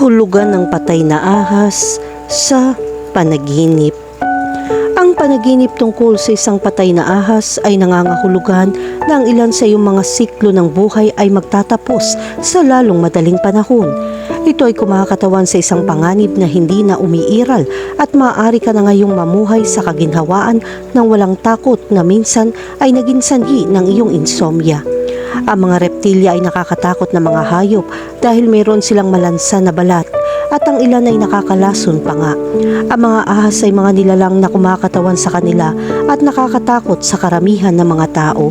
Kahulugan ng patay na ahas sa panaginip. Ang panaginip tungkol sa isang patay na ahas ay nangangahulugan na ang ilan sa iyong mga siklo ng buhay ay magtatapos sa lalong madaling panahon. Ito ay kumakatawan sa isang panganib na hindi na umiiral at maaari ka na ngayong mamuhay sa kaginhawaan ng walang takot na minsan ay naging sanhi ng iyong insomnia. Ang mga reptilya ay nakakatakot na mga hayop dahil mayroon silang malansa na balat at ang ilan ay nakakalason pa nga. Ang mga ahas ay mga nilalang na kumakatawan sa kanila at nakakatakot sa karamihan ng mga tao.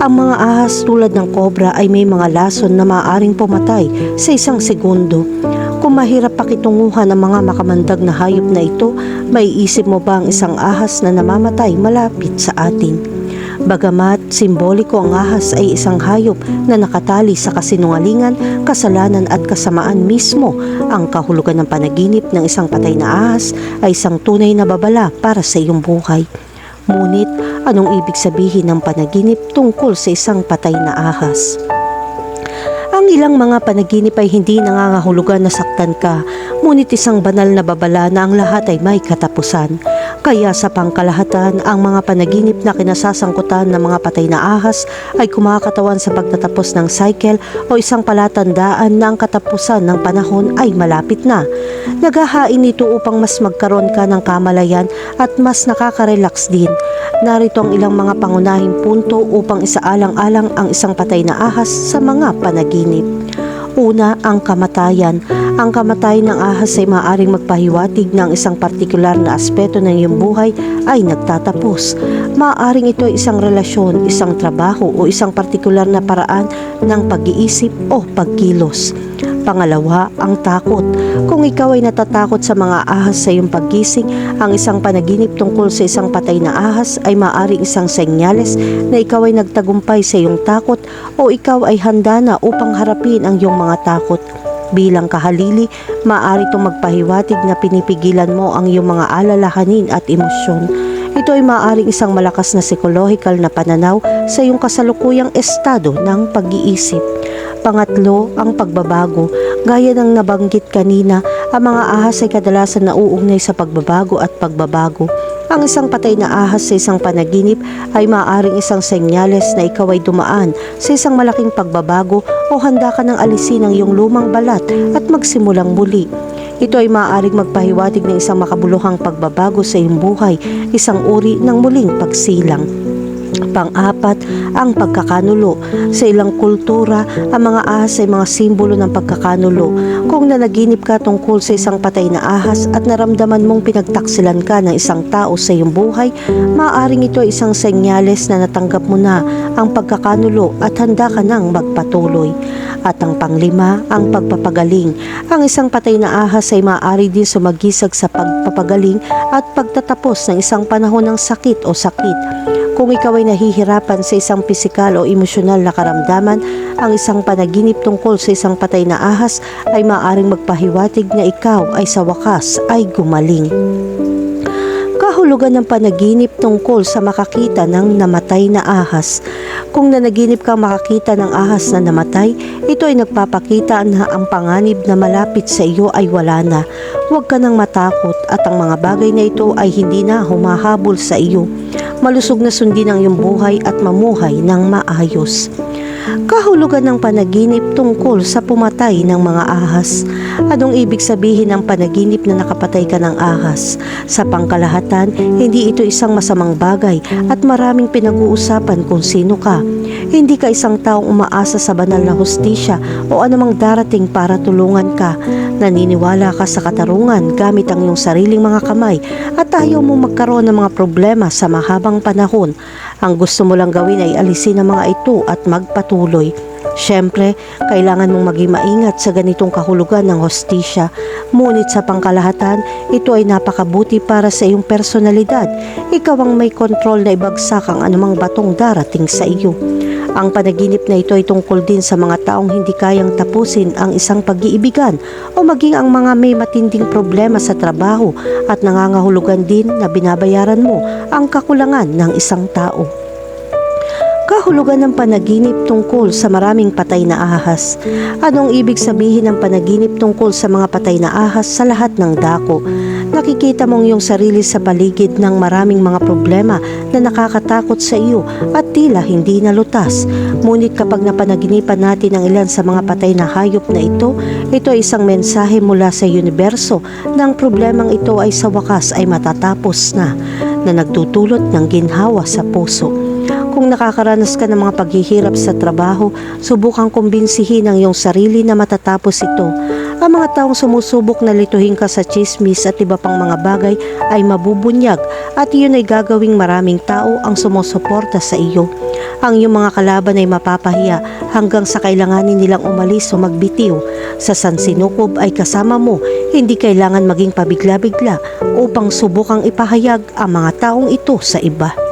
Ang mga ahas tulad ng kobra ay may mga lason na maaaring pumatay sa isang segundo. Kung mahirap pakitunguhan ang mga makamandag na hayop na ito, may isip mo ba ang isang ahas na namamatay malapit sa atin? Bagamat simboliko ang ahas ay isang hayop na nakatali sa kasinungalingan, kasalanan at kasamaan mismo, ang kahulugan ng panaginip ng isang patay na ahas ay isang tunay na babala para sa iyong buhay. Ngunit anong ibig sabihin ng panaginip tungkol sa isang patay na ahas? Ang ilang mga panaginip ay hindi nangangahulugan na saktan ka, ngunit isang banal na babala na ang lahat ay may katapusan. Kaya sa pangkalahatan, ang mga panaginip na kinasasangkutan ng mga patay na ahas ay kumakatawan sa pagtatapos ng cycle o isang palatandaan na ang katapusan ng panahon ay malapit na. Naghahain ito upang mas magkaroon ka ng kamalayan at mas nakaka-relax din. Narito ang ilang mga pangunahing punto upang isaalang-alang ang isang patay na ahas sa mga panaginip. Una, ang kamatayan. Ang kamatayan ng ahas ay maaaring magpahiwatig ng isang partikular na aspeto ng iyong buhay ay nagtatapos. Maaaring ito ay isang relasyon, isang trabaho o isang partikular na paraan ng pag-iisip o pagkilos. Pangalawa, ang takot. Kung ikaw ay natatakot sa mga ahas sa iyong paggising, ang isang panaginip tungkol sa isang patay na ahas ay maaaring isang senyales na ikaw ay nagtagumpay sa iyong takot o ikaw ay handa na upang harapin ang iyong mga takot. Bilang kahalili, maaari itong magpahiwatig na pinipigilan mo ang iyong mga alalahanin at emosyon. Ito ay maaaring isang malakas na psychological na pananaw sa iyong kasalukuyang estado ng pag-iisip. Pangatlo, ang pagbabago. Gaya ng nabanggit kanina, ang mga ahas ay kadalasan nauugnay sa pagbabago at pagbabago. Ang isang patay na ahas sa isang panaginip ay maaaring isang senyales na ikaw ay dumaan sa isang malaking pagbabago o handa ka ng alisin ang iyong lumang balat at magsimulang muli. Ito ay maaaring magpahiwatig ng isang makabuluhang pagbabago sa iyong buhay, isang uri ng muling pagsilang. Pang-apat, ang pagkakanulo. Sa ilang kultura, ang mga ahas ay mga simbolo ng pagkakanulo. Kung nanaginip ka tungkol sa isang patay na ahas at naramdaman mong pinagtaksilan ka ng isang tao sa iyong buhay, maaaring ito ay isang senyales na natanggap mo na ang pagkakanulo at handa ka nang magpatuloy. At ang panglima, ang pagpapagaling. Ang isang patay na ahas ay maaari din sumagisag sa pagpapagaling at pagtatapos ng isang panahon ng sakit o sakit. Kung ikaw ay nahihirapan sa isang pisikal o emosyonal na karamdaman, ang isang panaginip tungkol sa isang patay na ahas ay maaaring magpahiwatig na ikaw ay sa wakas ay gumaling. Kahulugan ng panaginip tungkol sa makakita ng namatay na ahas. Kung nanaginip kang makakita ng ahas na namatay, ito ay nagpapakita na ang panganib na malapit sa iyo ay wala na. Huwag ka nang matakot at ang mga bagay na ito ay hindi na humahabol sa iyo malusog na sundin ang iyong buhay at mamuhay ng maayos. Kahulugan ng panaginip tungkol sa pumatay ng mga ahas. Anong ibig sabihin ng panaginip na nakapatay ka ng ahas? Sa pangkalahatan, hindi ito isang masamang bagay at maraming pinag-uusapan kung sino ka. Hindi ka isang taong umaasa sa banal na hustisya o anumang darating para tulungan ka. Naniniwala ka sa katarungan gamit ang iyong sariling mga kamay at ayaw mo magkaroon ng mga problema sa mahabang panahon. Ang gusto mo lang gawin ay alisin ang mga ito at magpatuloy. Siyempre, kailangan mong maging maingat sa ganitong kahulugan ng hostisya. Ngunit sa pangkalahatan, ito ay napakabuti para sa iyong personalidad. Ikaw ang may kontrol na ibagsak ang anumang batong darating sa iyo. Ang panaginip na ito ay tungkol din sa mga taong hindi kayang tapusin ang isang pag-iibigan o maging ang mga may matinding problema sa trabaho at nangangahulugan din na binabayaran mo ang kakulangan ng isang tao. Kahulugan ng panaginip tungkol sa maraming patay na ahas. Anong ibig sabihin ng panaginip tungkol sa mga patay na ahas sa lahat ng dako? Nakikita mong iyong sarili sa paligid ng maraming mga problema na nakakatakot sa iyo at tila hindi nalutas. Ngunit kapag napanaginipan natin ang ilan sa mga patay na hayop na ito, ito ay isang mensahe mula sa universo na ang problemang ito ay sa wakas ay matatapos na, na nagtutulot ng ginhawa sa puso. Kung nakakaranas ka ng mga paghihirap sa trabaho, subukang kumbinsihin ang iyong sarili na matatapos ito. Ang mga taong sumusubok na lituhin ka sa chismis at iba pang mga bagay ay mabubunyag at iyon ay gagawing maraming tao ang sumusuporta sa iyo. Ang iyong mga kalaban ay mapapahiya hanggang sa kailanganin nilang umalis o magbitiw. Sa sansinukob ay kasama mo, hindi kailangan maging pabigla-bigla upang subukang ipahayag ang mga taong ito sa iba.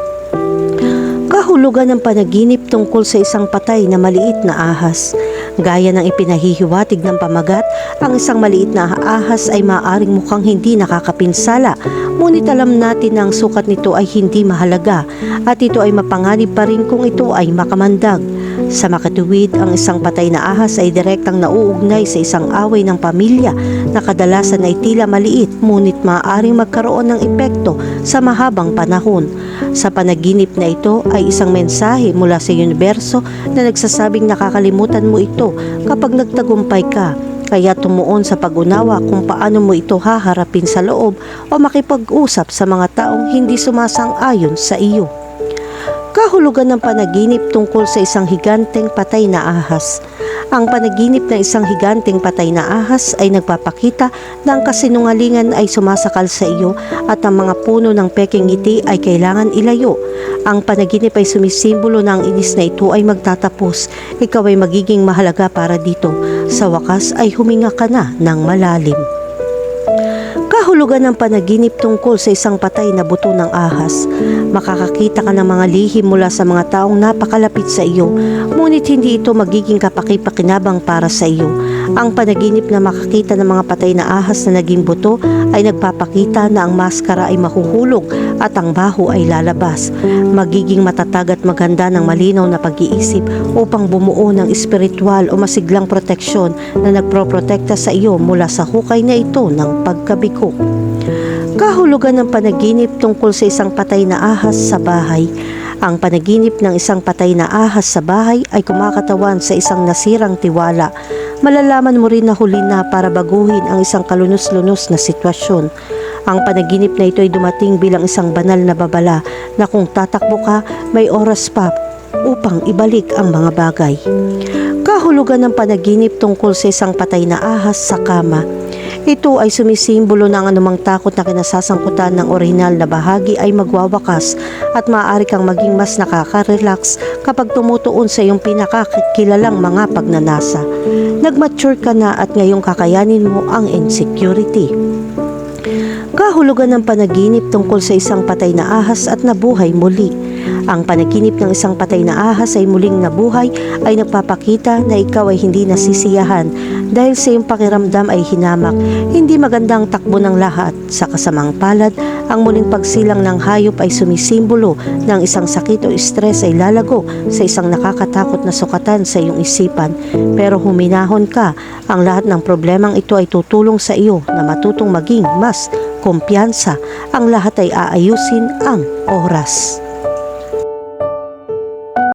Kahulugan ng panaginip tungkol sa isang patay na maliit na ahas. Gaya ng ipinahihiwatig ng pamagat, ang isang maliit na ahas ay maaaring mukhang hindi nakakapinsala. Ngunit alam natin na ang sukat nito ay hindi mahalaga at ito ay mapanganib pa rin kung ito ay makamandag. Sa makatuwid, ang isang patay na ahas ay direktang nauugnay sa isang away ng pamilya na kadalasan ay tila maliit ngunit maaaring magkaroon ng epekto sa mahabang panahon. Sa panaginip na ito ay isang mensahe mula sa universo na nagsasabing nakakalimutan mo ito kapag nagtagumpay ka. Kaya tumuon sa pag-unawa kung paano mo ito haharapin sa loob o makipag-usap sa mga taong hindi sumasang-ayon sa iyo. Kahulugan ng panaginip tungkol sa isang higanteng patay na ahas. Ang panaginip ng isang higanteng patay na ahas ay nagpapakita na ang kasinungalingan ay sumasakal sa iyo at ang mga puno ng peking ngiti ay kailangan ilayo. Ang panaginip ay sumisimbolo na ang inis na ito ay magtatapos. Ikaw ay magiging mahalaga para dito. Sa wakas ay huminga ka na ng malalim. Kahulugan ng panaginip tungkol sa isang patay na buto ng ahas. Makakakita ka ng mga lihim mula sa mga taong napakalapit sa iyo, ngunit hindi ito magiging kapakipakinabang para sa iyo. Ang panaginip na makakita ng mga patay na ahas na naging buto ay nagpapakita na ang maskara ay mahuhulog at ang baho ay lalabas. Magiging matatag at maganda ng malinaw na pag-iisip upang bumuo ng espiritual o masiglang proteksyon na nagproprotekta sa iyo mula sa hukay na ito ng pagkabiko. Kahulugan ng panaginip tungkol sa isang patay na ahas sa bahay. Ang panaginip ng isang patay na ahas sa bahay ay kumakatawan sa isang nasirang tiwala. Malalaman mo rin na huli na para baguhin ang isang kalunos-lunos na sitwasyon. Ang panaginip na ito ay dumating bilang isang banal na babala na kung tatakbo ka, may oras pa upang ibalik ang mga bagay. Kahulugan ng panaginip tungkol sa isang patay na ahas sa kama. Ito ay sumisimbolo ng anumang takot na kinasasangkutan ng orihinal na bahagi ay magwawakas at maaari kang maging mas nakaka-relax kapag tumutuon sa iyong pinakakilalang mga pagnanasa. Nagmature ka na at ngayong kakayanin mo ang insecurity. Kahulugan ng panaginip tungkol sa isang patay na ahas at nabuhay muli. Ang panaginip ng isang patay na ahas ay muling nabuhay ay nagpapakita na ikaw ay hindi nasisiyahan dahil sa iyong pakiramdam ay hinamak. Hindi magandang takbo ng lahat. Sa kasamang palad, ang muling pagsilang ng hayop ay sumisimbolo ng isang sakit o stress ay lalago sa isang nakakatakot na sukatan sa iyong isipan. Pero huminahon ka, ang lahat ng problemang ito ay tutulong sa iyo na matutong maging mas kumpiyansa. Ang lahat ay aayusin ang oras.